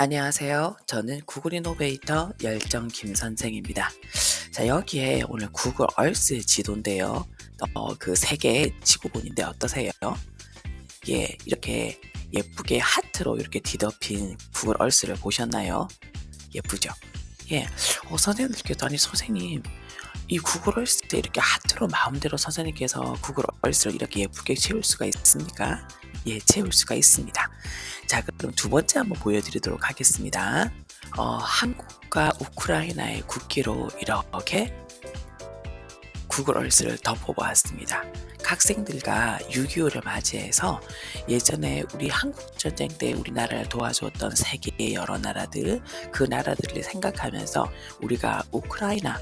안녕하세요. 저는 구글 이노베이터 열정 김 선생입니다. 자, 여기에 오늘 구글 얼스 지도인데요. 어, 그 세계의 지구본인데 어떠세요? 예, 이렇게 예쁘게 하트로 이렇게 뒤덮인 구글 얼스를 보셨나요? 예쁘죠? 예, 어, 선생님들께서 아니 선생님 이 구글 얼스 이렇게 하트로 마음대로 선생님께서 구글 얼스를 이렇게 예쁘게 채울 수가 있습니까? 예, 채울 수가 있습니다. 자, 그럼 두 번째 한번 보여드리도록 하겠습니다. 어, 한국과 우크라이나의 국기로 이렇게 구글 얼스를 덮어보았습니다. 학생들과 6.25를 맞이해서 예전에 우리 한국 전쟁 때 우리나라를 도와주었던 세계의 여러 나라들 그 나라들을 생각하면서 우리가 우크라이나의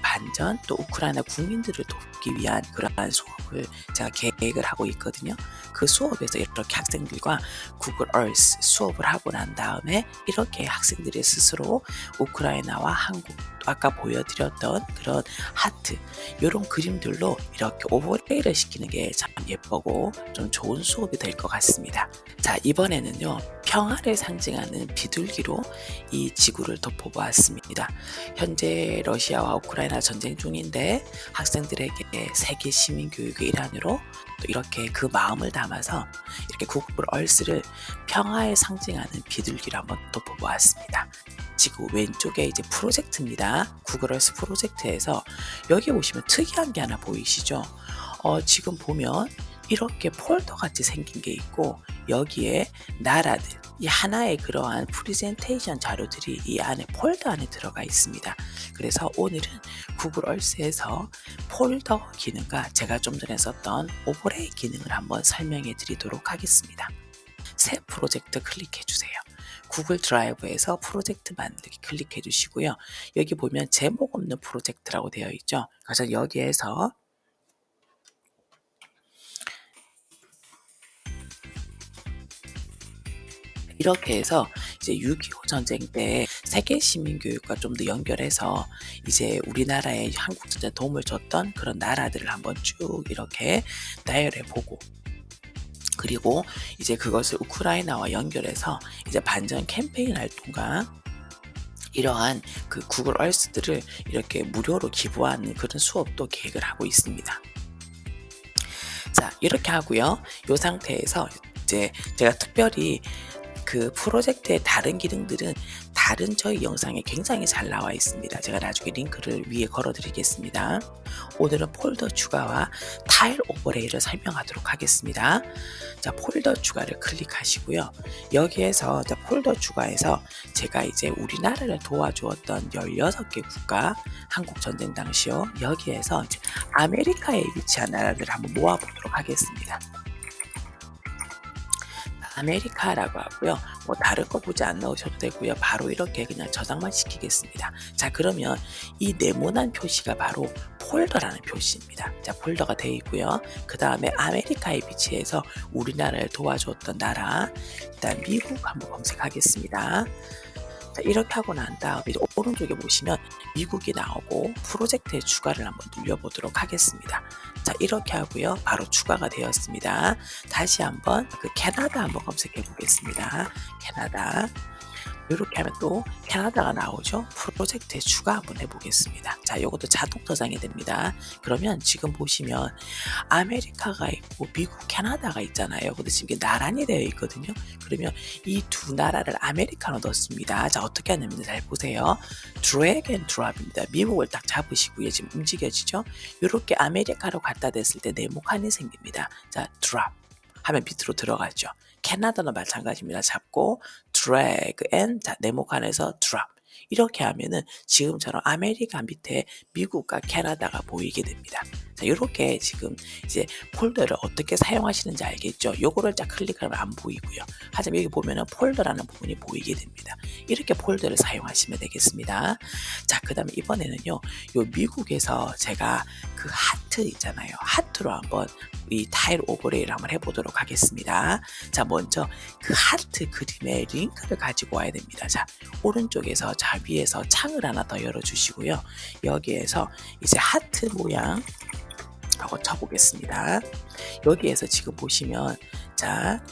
반전 또 우크라이나 국민들을 돕기 위한 그러한 수업을 제가 계획을 하고 있거든요. 그 수업에서 이렇게 학생들과 구글 얼스 수업을 하고 난 다음에 이렇게 학생들이 스스로 우크라이나와 한국 아까 보여드렸던 그런 하트 이런 그림들로 이렇게 오버레이를 시키는 게 참 예쁘고 좀 좋은 수업이 될 것 같습니다. 자 이번에는요 평화를 상징하는 비둘기로 이 지구를 덮어보았습니다. 현재 러시아와 우크라이나 전쟁 중인데 학생들에게 세계 시민 교육의 일환으로 또 이렇게 그 마음을 담아서 이렇게 구글 얼스를 평화에 상징하는 비둘기로 한번 덮어보았습니다. 지구 왼쪽에 이제 프로젝트입니다. 구글 얼스 프로젝트에서 여기 보시면 특이한 게 하나 보이시죠? 어, 지금 보면 이렇게 폴더 같이 생긴 게 있고 여기에 나라들 이 하나의 그러한 프리젠테이션 자료들이 이 안에 폴더 안에 들어가 있습니다. 그래서 오늘은 구글 얼스에서 폴더 기능과 제가 좀 전에 썼던 오버레이 기능을 한번 설명해 드리도록 하겠습니다. 새 프로젝트 클릭해 주세요. 구글 드라이브에서 프로젝트 만들기 클릭해 주시고요. 여기 보면 제목 없는 프로젝트라고 되어 있죠. 그래서 여기에서 이렇게 해서 이제 6.25 전쟁 때 세계 시민 교육과 좀 더 연결해서 이제 우리나라에 한국 전쟁 도움을 줬던 그런 나라들을 한번 쭉 이렇게 나열해 보고 그리고 이제 그것을 우크라이나와 연결해서 이제 반전 캠페인 활동과 이러한 그 구글 얼스들을 이렇게 무료로 기부하는 그런 수업도 계획을 하고 있습니다. 자, 이렇게 하고요. 이 상태에서 이제 제가 특별히 그 프로젝트의 다른 기능들은 다른 저희 영상에 굉장히 잘 나와 있습니다. 제가 나중에 링크를 위에 걸어 드리겠습니다. 오늘은 폴더 추가와 타일 오버레이를 설명하도록 하겠습니다. 자, 폴더 추가를 클릭하시고요. 여기에서 자, 폴더 추가에서 제가 이제 우리나라를 도와주었던 16개 국가 한국 전쟁 당시요. 여기에서 아메리카에 위치한 나라들을 한번 모아보도록 하겠습니다. 아메리카라고 하고요. 뭐 다른 거 보지 안 나오셔도 되고요. 바로 이렇게 그냥 저장만 시키겠습니다. 자 그러면 이 네모난 표시가 바로 폴더라는 표시입니다. 자 폴더가 되어 있고요. 그 다음에 아메리카에 위치해서 우리나라를 도와줬던 나라 일단 미국 한번 검색하겠습니다. 자, 이렇게 하고 난 다음에 오른쪽에 보시면 미국이 나오고 프로젝트에 추가를 한번 눌려보도록 하겠습니다. 자, 이렇게 하고요. 바로 추가가 되었습니다. 다시 한번 그 캐나다 한번 검색해 보겠습니다. 캐나다. 이렇게 하면 또 캐나다가 나오죠. 프로젝트에 추가 한번 해보겠습니다. 자, 이것도 자동 저장이 됩니다. 그러면 지금 보시면 아메리카가 있고 미국, 캐나다가 있잖아요. 근데 지금 이게 나란히 되어 있거든요. 그러면 이 두 나라를 아메리카로 넣습니다. 자, 어떻게 하냐면 잘 보세요. 드래그 앤 드랍입니다. 미국을 딱 잡으시고요. 지금 움직여지죠? 이렇게 아메리카로 갖다 댔을 때 네모칸이 생깁니다. 자, 드랍 하면 밑으로 들어가죠. 캐나다는 마찬가지입니다. 잡고 drag and 자, 네모칸에서 drop 이렇게 하면은 지금처럼 아메리카 밑에 미국과 캐나다가 보이게 됩니다. 자, 이렇게 지금 이제 폴더를 어떻게 사용하시는지 알겠죠? 요거를 딱 클릭하면 안 보이고요. 하지만 여기 보면은 폴더라는 부분이 보이게 됩니다. 이렇게 폴더를 사용하시면 되겠습니다. 자, 그 다음에 이번에는요, 요 미국에서 제가 그 하트 있잖아요. 하트로 한번 이 타일 오버레이를 한번 해보도록 하겠습니다. 자, 먼저 그 하트 그림의 링크를 가지고 와야 됩니다. 자, 오른쪽에서 자 위에서 창을 하나 더 열어주시고요. 여기에서 이제 하트 모양 하고 쳐보겠습니다. 여기에서 지금 보시면 자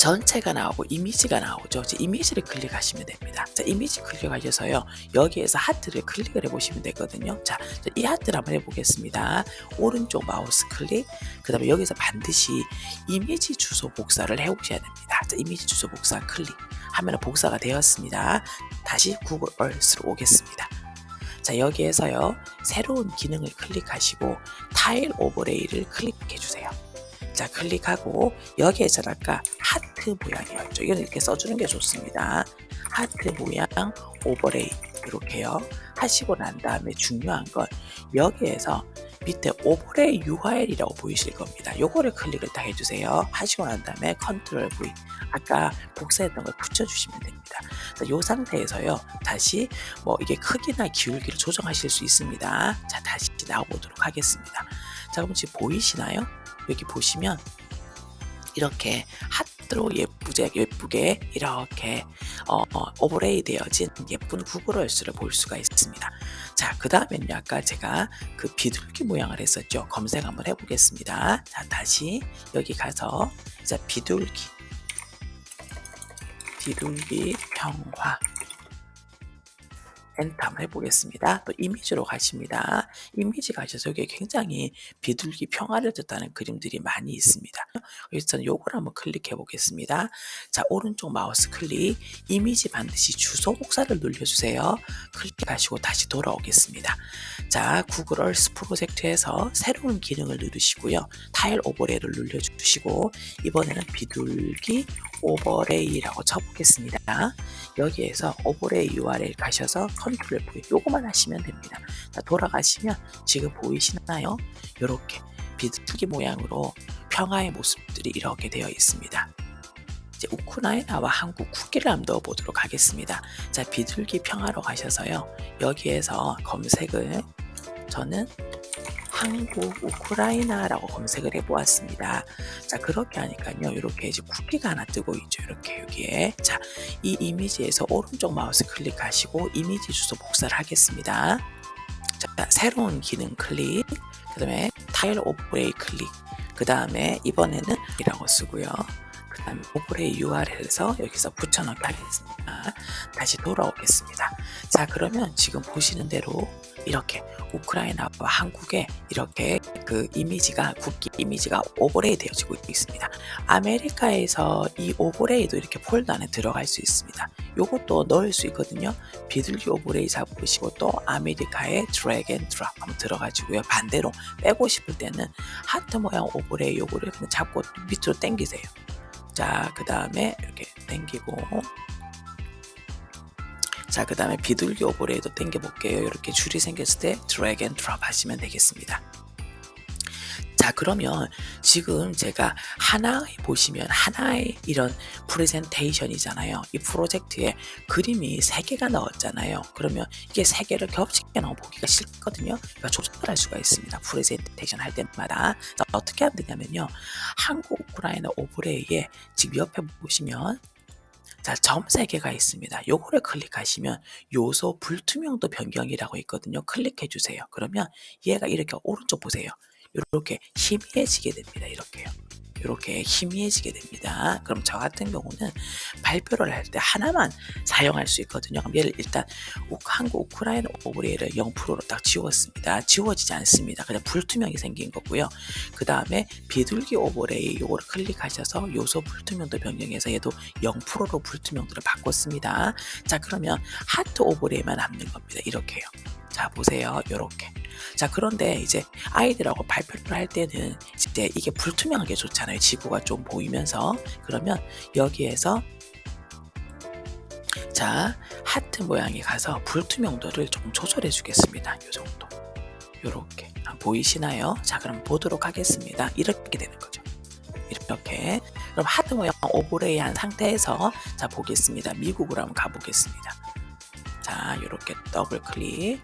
전체가 나오고 이미지가 나오죠. 이제 이미지를 클릭하시면 됩니다. 자, 이미지 클릭하셔서요. 여기에서 하트를 클릭을 해보시면 되거든요. 자, 저이 하트를 한번 해보겠습니다. 오른쪽 마우스 클릭, 그 다음에 여기서 반드시 이미지 주소 복사를 해오셔야 됩니다. 자, 이미지 주소 복사 클릭 하면 복사가 되었습니다. 다시 구글 얼스로 오겠습니다. 자, 여기에서요. 새로운 기능을 클릭하시고 타일 오버레이를 클릭해 주세요. 자, 클릭하고 여기에서 아까 하트 모양이었죠. 이건 이렇게 써주는 게 좋습니다. 하트 모양 오버레이 이렇게요. 하시고 난 다음에 중요한 건 여기에서 밑에 오버레이 URL이라고 보이실 겁니다. 요거를 클릭을 다 해주세요. 하시고 난 다음에 컨트롤 V 아까 복사했던 걸 붙여주시면 됩니다. 자, 요 상태에서요. 다시 뭐 이게 크기나 기울기를 조정하실 수 있습니다. 자, 다시 나와보도록 하겠습니다. 자, 그럼 지금 보이시나요? 여기 보시면 이렇게 핫으로 예쁘게 예쁘게 이렇게 어, 어, 오버레이 되어진 예쁜 구글 얼스를 볼 수가 있습니다. 자, 그 다음에는요, 아까 제가 그 비둘기 모양을 했었죠. 검색 한번 해보겠습니다. 자, 다시 여기 가서 자, 비둘기 비둘기 평화 엔터 한번 해보겠습니다. 또 이미지로 가십니다. 이미지 가셔서 여기 굉장히 비둘기 평화를 뜻하는 그림들이 많이 있습니다. 저는 요걸 한번 클릭해 보겠습니다. 자, 오른쪽 마우스 클릭, 이미지 반드시 주소 복사를 눌러주세요. 클릭하시고 다시 돌아오겠습니다. 자, 구글 얼스 프로젝트에서 새로운 기능을 누르시고요. 타일 오버레이를 눌러주시고, 이번에는 비둘기 오버레이라고 쳐보겠습니다. 여기에서 오버레이 URL 가셔서 컨트롤 V 요거만 하시면 됩니다. 자, 돌아가시면 지금 보이시나요? 이렇게 비둘기 모양으로 평화의 모습들이 이렇게 되어 있습니다. 이제 우크라이나와 한국 국기를 한번 넣어보도록 하겠습니다. 자, 비둘기 평화로 가셔서요. 여기에서 검색을 저는 한국, 우크라이나라고 검색을 해보았습니다. 자, 그렇게 하니까요. 이렇게 이제 국기가 하나 뜨고 있죠. 이렇게 여기에. 자, 이 이미지에서 오른쪽 마우스 클릭하시고 이미지 주소 복사를 하겠습니다. 자, 새로운 기능 클릭, 그 다음에 타일 오브레이 클릭, 그 다음에 이번에는 이라고 쓰고요. 그 다음에 오브레이 URL에서 여기서 붙여넣기 하겠습니다. 다시 돌아오겠습니다. 자, 그러면 지금 보시는 대로 이렇게 우크라이나와 한국에 이렇게 그 이미지가 국기 이미지가 오버레이 되어지고 있습니다. 아메리카에서 이 오버레이도 이렇게 폴더 안에 들어갈 수 있습니다. 요것도 넣을 수 있거든요. 비둘기 오버레이 잡으시고 또 아메리카의 드래그 앤 드랍 한번 들어가지고요. 반대로 빼고 싶을 때는 하트 모양 오버레이 요거를 잡고 밑으로 당기세요. 자, 그 다음에 이렇게 당기고 자, 그 다음에 비둘기 오버레이도 당겨 볼게요. 이렇게 줄이 생겼을 때 드래그 앤 드랍 하시면 되겠습니다. 자, 그러면 지금 제가 하나에 보시면 하나의 이런 프레젠테이션이잖아요. 이 프로젝트에 그림이 세 개가 나왔잖아요. 그러면 이게 세 개를 겹치게 나오 보기가 싫거든요. 그러니까 조절할 수가 있습니다. 프레젠테이션 할 때마다. 자, 어떻게 하면 되냐면요. 한국 우크라이나 오버레이에 지금 옆에 보시면 자, 점 3개가 있습니다. 요거를 클릭하시면 요소 불투명도 변경이라고 있거든요. 클릭해 주세요. 그러면 얘가 이렇게 오른쪽 보세요. 이렇게 희미해지게 됩니다. 이렇게요. 이렇게 희미해지게 됩니다. 그럼 저 같은 경우는 발표를 할 때 하나만 사용할 수 있거든요. 그럼 얘를 일단 우- 한국 우크라이나 오브레이를 0%로 딱 지웠습니다. 지워지지 않습니다. 그냥 불투명이 생긴 거고요. 그 다음에 비둘기 오버레이 요거를 클릭하셔서 요소 불투명도 변경해서 얘도 0%로 불투명도를 바꿨습니다. 자 그러면 하트 오버레이만 남는 겁니다. 이렇게요. 자 보세요. 요렇게. 자 그런데 이제 아이들하고 발표를 할 때는 이제 이게 불투명한 게 좋잖아요. 지구가 좀 보이면서 그러면 여기에서 자 하트 모양이 가서 불투명도를 조금 조절해 주겠습니다. 요 정도. 요렇게 아, 보이시나요? 자 그럼 보도록 하겠습니다. 이렇게 되는 거죠. 이렇게 그럼 하트 모양 오버레이한 상태에서 자 보겠습니다. 미국으로 한번 가보겠습니다. 자 이렇게 더블 클릭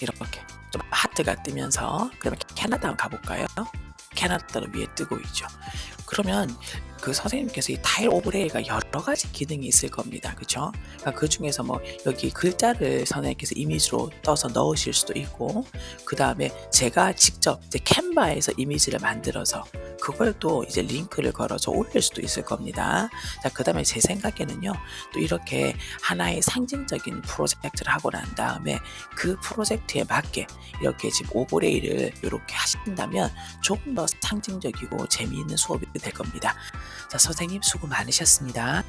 이렇게 좀 하트가 뜨면서 그러면 캐나다 가볼까요? 캐나다로 위에 뜨고 있죠. 그러면 그 선생님께서 이 타일 오브레이가 여러 가지 기능이 있을 겁니다. 그렇죠? 그러니까 그 중에서 뭐 여기 글자를 선생님께서 이미지로 떠서 넣으실 수도 있고 그 다음에 제가 직접 이제 캔바에서 이미지를 만들어서 그걸 또 이제 링크를 걸어서 올릴 수도 있을 겁니다. 자, 그 다음에 제 생각에는요, 또 이렇게 하나의 상징적인 프로젝트를 하고 난 다음에 그 프로젝트에 맞게 이렇게 지금 오버레이를 이렇게 하신다면 조금 더 상징적이고 재미있는 수업이 될 겁니다. 자, 선생님 수고 많으셨습니다.